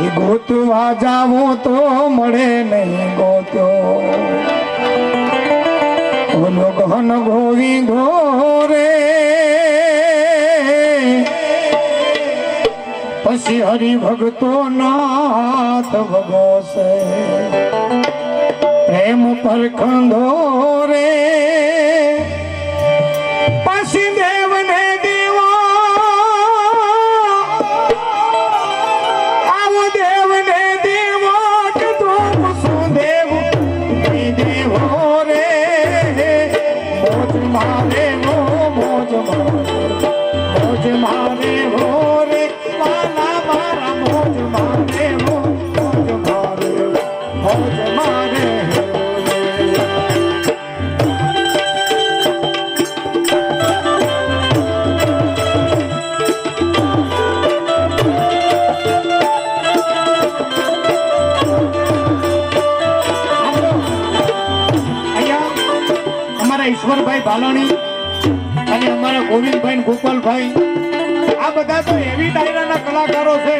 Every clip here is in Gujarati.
એ ગોતવા જાવો તો મળે નહીં ગોત્યો. બોલો ઘન ગોવી રે. પછી હરિભક્તો નાથ ભગવશે. પ્રેમ પર ખંધો રે. પછી ઈશ્વરભાઈ ભાલાણી અને અમારા ગોવિંદભાઈ ગોપાલભાઈ. આ બધા તો એવી ડાયરાના કલાકારો છે.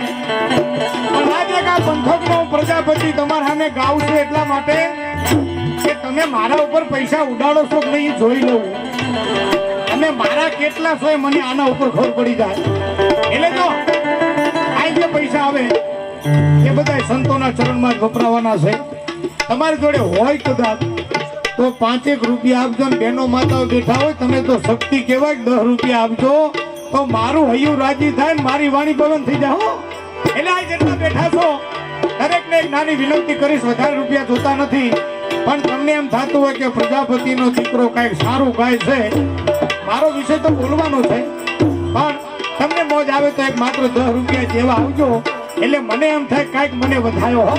પણ આજે આ પંથકનો પ્રજાપતિ તમારા સામે ગાઉં છું એટલા માટે કે તમે મારા ઉપર પૈસા ઉડાડો છો કે નહીં જોઈ લઉં. અને મારા કેટલા છો મને આના ઉપર ખબર પડી જાય. એટલે તો આ જે પૈસા આવે એ બધા સંતોના ચરણમાં જ વપરાવાના છે. તમારી જોડે હોય કદાચ તો પાંચેક રૂપિયા આપજો ને બેનો માતાઓ બેઠા હોય, તમે તો શક્તિ કહેવાય દસ રૂપિયા આપજો. તો મારું હૈયું રાજી થાય ને મારી વાણી પવન થઈ જાઓ એટલે આ જેટલા બેઠા છો, દરેકને એક નાની વિનંતી કરીશ, વધારે રૂપિયા જોતા નથી. પણ તમને એમ થતું હોય કે પ્રજાપતિનો દીકરો કાંઈક સારું ગાય છે, મારો વિષય તો બોલવાનો છે. પણ તમને મોજ આવે તો એક માત્ર દસ રૂપિયા જેવા આવજો. એટલે મને એમ થાય કાંઈક મને વધાયો હો.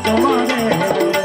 મારે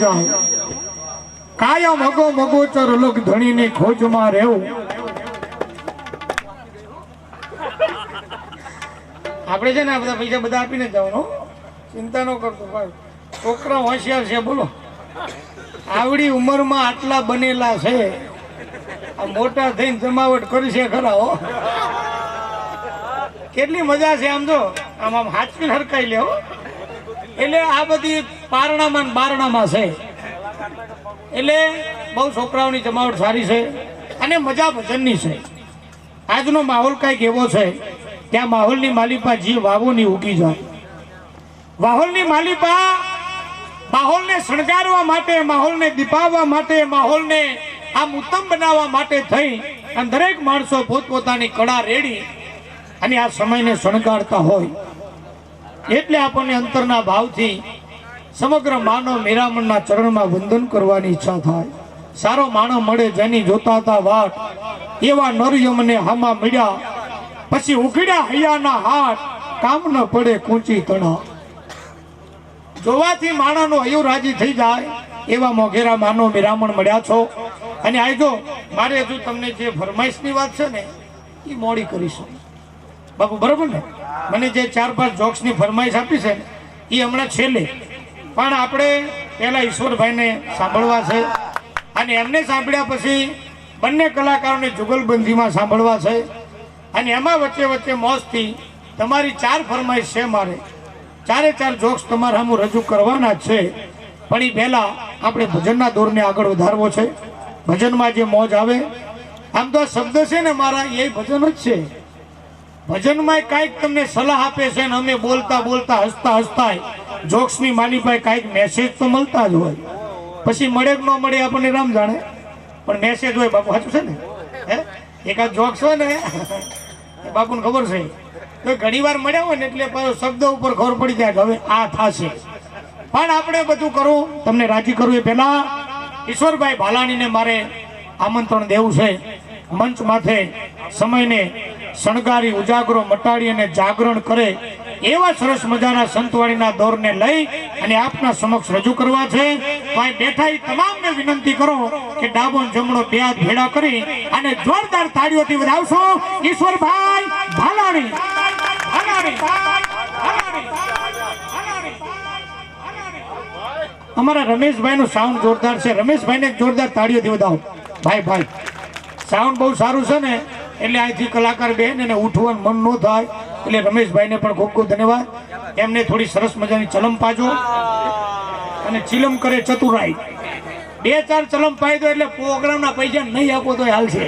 જેદી કાયમ અગો મગોચર અલગ ધણીની ખોજમાં રહેવું. આપણે છે ને આ બધા પૈસા બધા આપીને જવાનું ચિંતા ન કરતો, ભાઈ. છોકરા હોશિયાર છે, બોલો. આવડી ઉંમરમાં આટલા બનેલા છે. આ મોટા થઈને જમાવટ કરશે ખરા, હો. કેટલી મજા છે આમ જો. આમ આમ હાચવીને હરકાઈ લે એટલે આ બધી પારણામાં ને બારણામાં છે. એટલે બહુ છોકરાઓની જમાવટ સારી છે અને મજા ભજનની છે. આજનો માહોલ કાંઈક એવો છે, ત્યાં માહોલની માલિપા જી વાવોની ઉગી જાય. માહોલની માલિપા માહોલને શણગારવા માટે, માહોલને દીપાવવા માટે, માહોલને આમ ઉત્તમ બનાવવા માટે થઈ અને દરેક માણસો પોતપોતાની કળા રેડી અને આ સમયને શણગારતા હોય. એટલે આપણને અંતરના ભાવથી સમગ્ર માનવ મીરામણના ચરણમાં વંદન કરવાની ઈચ્છા થાય. સારો માણસ મળે જેની જોતા હતા વાટ, એવા નરયમને હામાં મળ્યા. પછી ઉઘડ્યા હૈયાના હાથ, કામ ન પડે કૂંચી તણા. જોવાથી માણાનો અયુ રાજી થઈ જાય, એવા મોઘેરા માનો મીરામણ મળ્યા છો. અને આજો મારે હજુ તમને જે ફરમાઈશની વાત છે ને એ મોડી કરીશું. બાપુ, બરોબર ને? મને જે ચાર પાંચ જોક્સની ફરમાઈશ આપી છે ને એ હમણાં છેલ્લે. પણ આપણે પહેલા ઈશ્વરભાઈને સાંભળવા છે. અને એમને સાંભળ્યા પછી બંને કલાકારોને જુગલબંધીમાં સાંભળવા છે. અને એમાં વચ્ચે વચ્ચે મોજથી તમારી ચાર ફરમાઈશ છે મારે. ચારે ચાર જોક્સ તમારે હું રજૂ કરવાના છે. પણ એ પહેલાં આપણે ભજનના દોરને આગળ વધારવો છે. ભજનમાં જે મોજ આવે, આમ તો આ શબ્દ છે ને મારા, એ ભજન જ છે. ભજનમાં કાંઈક તમને સલાહ આપે છે ને અમે બોલતા બોલતા હસતા હસતા જોક્સની માની પાસે કાંઈક મેસેજ તો મળતા જ હોય. પછી મળે કે ન મળે આપણને રામ જાણે. પણ મેસેજ હોય બાપુ, સાચું છે ને? હે? એકાદ જોક્સ હોય ને બાપુને ખબર છે. તો ઘણી વાર મળ્યા હોય ને એટલે શબ્દ ઉપર ખબર પડી જાય કે હવે આ થશે. પણ આપણે બધું કરવું, તમને રાજી કરવું એ પહેલા ઈશ્વરભાઈ ભાલાણીને મારે આમંત્રણ દેવું છે. મંચ માથે સમયને શણગારી, ઉજાગરો, મટાડી અને જાગરણ કરે એવા સરસ મજાના સંતવાણીના દોરને લઈ અને આપના સમક્ષ રજૂ કરવા છે. તો અહીં બેઠા તમામને વિનંતી કરો કે ડાબો જમણો બે હાથ ભેળા કરી અને જોરદાર તાળીઓથી વધાવશો. ઈશ્વરભાઈ ભાલાણી. અમારા રમેશભાઈ નું સાઉન્ડ જોરદાર છે. રમેશભાઈ ને જોરદાર તાળીઓથી વધાવો. ભાઈ ભાઈ. સાઉન્ડ બહુ સારું છે ને. એટલે અહીંથી કલાકાર બેન એને ઉઠવાનું મન ન થાય. એટલે રમેશભાઈને પણ ખૂબ ખૂબ ધન્યવાદ. એમને થોડી સરસ મજાની ચલમ પાજો. અને ચિલમ કરે ચતુરાઈ. બે ચાર ચલમ પાઈ દો એટલે પ્રોગ્રામના પૈસા નહીં આપો તો હાલ છે